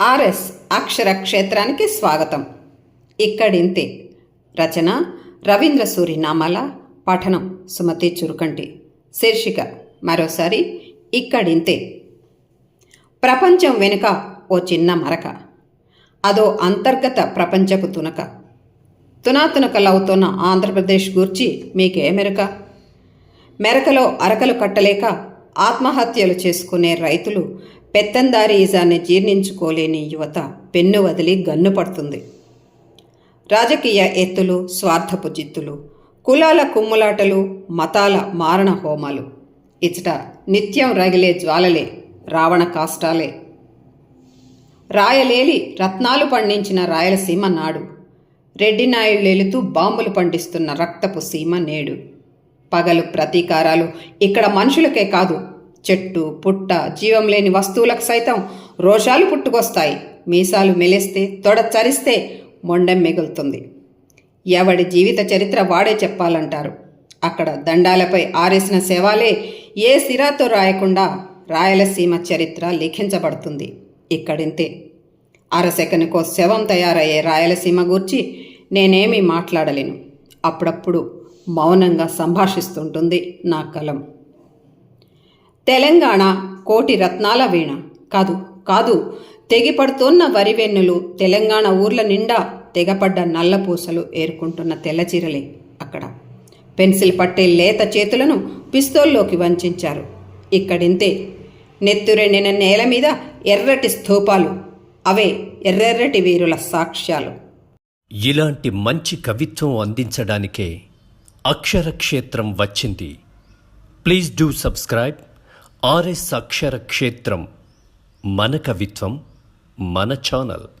RS అక్షర క్షేత్రానికి స్వాగతం. ఇక్కడింతే. రచన రవీంద్ర సూరి నామాల పఠనం సుమతి చురుకంటి. శీర్షిక మరోసారి ఇక్కడింతే. ప్రపంచం వెనుక ఓ చిన్న మరక. అదో అంతర్గత ప్రపంచపు తునక. తునాతునకలవుతున్న ఆంధ్రప్రదేశ్ గూర్చి మీకే మెరక. మెరకలో అరకలు కట్టలేక ఆత్మహత్యలు చేసుకునే రైతులు పెత్తందారి ఈజాన్ని జీర్ణించుకోలేని యువత పెన్ను వదిలి గన్ను పడుతుంది. రాజకీయ ఎత్తులు స్వార్థపు జిత్తులు కులాల కుమ్ములాటలు మతాల మారణ హోమాలు. ఇచ్చట నిత్యం రగిలే జ్వాలలే రావణ కాష్టాలే. రాయలేలి రత్నాలు పండించిన రాయలసీమ నాడు. రెడ్డి నాయుళ్ళేలుతూ బాంబులు పండిస్తున్న రక్తపు సీమ నేడు. పగలు ప్రతీకారాలు ఇక్కడ మనుషులకే కాదు చెట్టు పుట్ట జీవం లేని వస్తువులకు సైతం రోషాలు పుట్టుకొస్తాయి. మీసాలు మెలేస్తే తొడ చరిస్తే మొండెం మిగులుతుంది. ఎవడి జీవిత చరిత్ర వాడే చెప్పాలంటారు. అక్కడ దండాలపై ఆరేసిన శవాలే ఏ సిరాతో రాయకుండా రాయలసీమ చరిత్ర లిఖించబడుతుంది. ఇక్కడింతే. అరసెకనుకో శవం తయారయ్యే రాయలసీమ గూర్చి నేనేమీ మాట్లాడలేను. అప్పుడప్పుడు మౌనంగా సంభాషిస్తుంటుంది నా కలం. తెలంగాణ కోటి రత్నాల వీణ. కాదు కాదు. తెగిపడుతోన్న వరివెన్నులు తెలంగాణ ఊర్ల నిండా తెగపడ్డ నల్లపూసలు ఏరుకుంటున్న తెల్లచీరలే అక్కడ. పెన్సిల్ పట్టే లేత చేతులను పిస్తోల్లోకి వంచారు. ఇక్కడింతే. నెత్తురెండిన నేల మీద ఎర్రటి స్థూపాలు. అవే ఎర్రెర్రటి వీరుల సాక్ష్యాలు. ఇలాంటి మంచి కవిత్వం అందించడానికే అక్షర క్షేత్రం వచ్చింది. Please do subscribe. RS Akshara Kshetram మన కవిత్వం మన ఛానల్.